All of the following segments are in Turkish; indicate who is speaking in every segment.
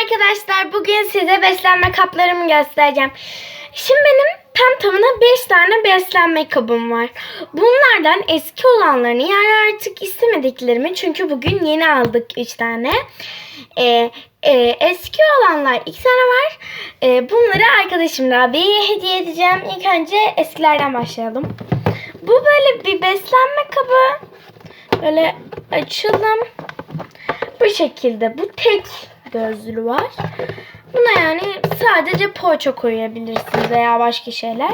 Speaker 1: arkadaşlar. Bugün size beslenme kaplarımı göstereceğim. Şimdi benim tam tamına 5 tane beslenme kabım var. Bunlardan eski olanlarını yani artık istemediklerimi çünkü bugün yeni aldık 3 tane. Ee, e, eski olanlar 2 tane var. Ee, bunları arkadaşım Rabia'ya hediye edeceğim. İlk önce eskilerden başlayalım. Bu böyle bir beslenme kabı. Böyle açalım. Bu şekilde. Bu tek gözlü var. Buna yani sadece poğaça koyabilirsiniz veya başka şeyler.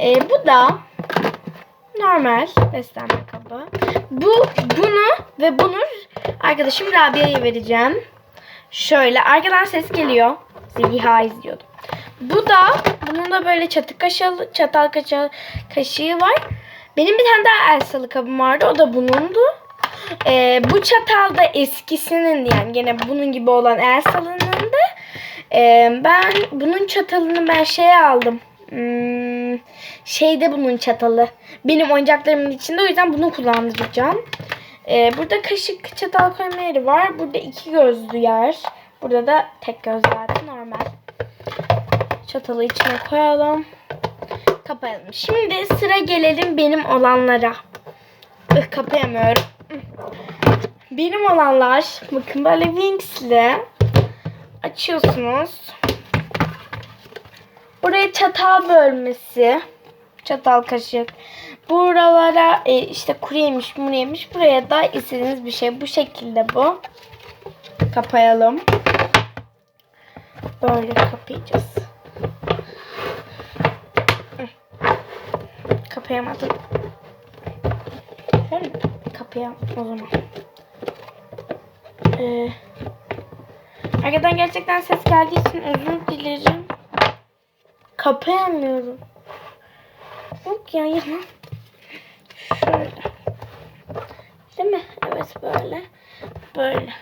Speaker 1: Ee, bu da normal beslenme kabı. Bu bunu ve bunu arkadaşım Rabia'ya vereceğim. Şöyle arkadan ses geliyor. Zeliha izliyordum. Bu da bunun da böyle çatı kaşığı, çatal kaşığı, kaşığı var. Benim bir tane daha Elsa'lı kabım vardı. O da bunundu. Ee, bu çatal da eskisinin yani gene bunun gibi olan Elsa'lının da ee, ben bunun çatalını ben şeye aldım. Hmm, şeyde bunun çatalı. Benim oyuncaklarımın içinde o yüzden bunu kullanacağım. Ee, burada kaşık çatal koyma yeri var. Burada iki gözlü yer. Burada da tek gözlü yer. Normal. Çatalı içine koyalım. Kapayalım. Şimdi sıra gelelim benim olanlara. Ih, kapayamıyorum. Benim olanlar bakın böyle Wings'li açıyorsunuz. Buraya çatal bölmesi. Çatal kaşık. Buralara e, işte kuru yemiş. Buraya da istediğiniz bir şey. Bu şekilde bu. Kapayalım. Böyle kapayacağız. Kapayamadım. Şöyle Kapayalım o zaman. Ee, arkadan gerçekten ses geldiği için özür dilerim. Kapayamıyorum. Yok ya yalan. Şöyle. Değil mi? Evet böyle. Böyle.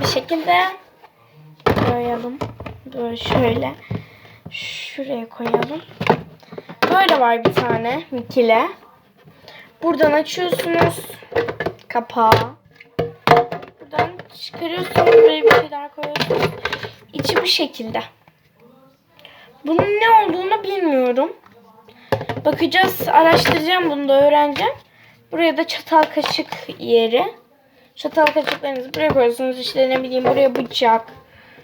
Speaker 1: Bir şekilde koyalım. Böyle şöyle. Şuraya koyalım. Böyle var bir tane mikile. Buradan açıyorsunuz kapağı. Buradan çıkarıyorsunuz böyle bir şeyler koyuyorsunuz. İçi bu şekilde. Bunun ne olduğunu bilmiyorum. Bakacağız, araştıracağım bunu da öğreneceğim. Buraya da çatal kaşık yeri. Çatal kaşıklarınızı buraya koyuyorsunuz. İşte ne bileyim buraya bıçak.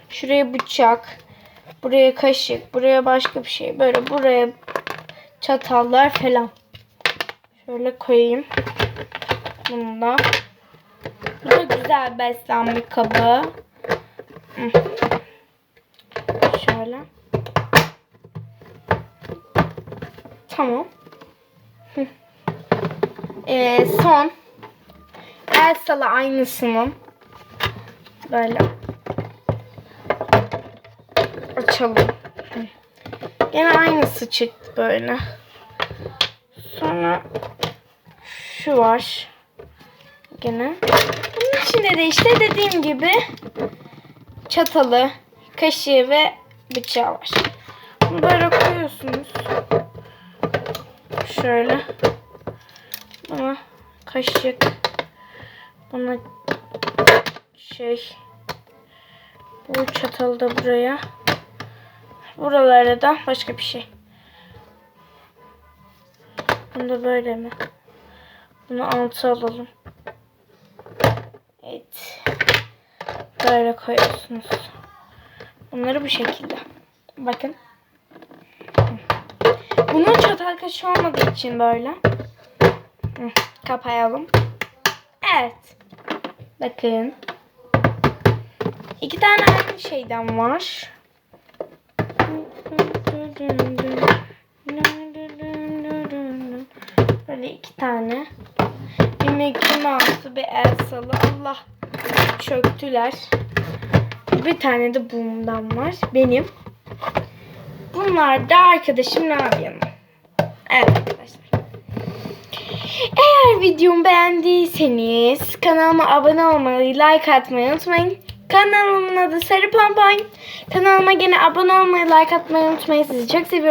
Speaker 1: Şuraya bıçak. Buraya kaşık. Buraya başka bir şey. Böyle buraya çatallar falan. Şöyle koyayım. Bunu da. Bu da güzel beslenme kabı. Şöyle. Tamam. Ee, son. Elsa'la aynısının. Böyle. Açalım. Gene aynısı çıktı böyle. Sonra şu var. Gene. Bunun içinde de işte dediğim gibi çatalı, kaşığı ve bıçağı var. Bunu böyle koyuyorsunuz. Şöyle. Buna kaşık. Buna şey. Bu çatalı da buraya. Buralarda da başka bir şey. Bunu da böyle mi? Bunu altı alalım. Evet. Böyle koyuyorsunuz. Bunları bu şekilde. Bakın. Bunun çatal kaşığı olmadığı için böyle. Kapayalım. Evet. Bakın. İki tane aynı şeyden var. Böyle iki tane. Bir Mickey Mouse'lu bir Elsa'lı. Allah çöktüler. Bir tane de bundan var. Benim. Bunlar da arkadaşım Rabia'nın. Evet arkadaşlar. Eğer videomu beğendiyseniz kanalıma abone olmayı, like atmayı unutmayın. Kanalımın adı Sarı Pompon. Kanalıma gene abone olmayı, like atmayı unutmayın. Sizi çok seviyorum.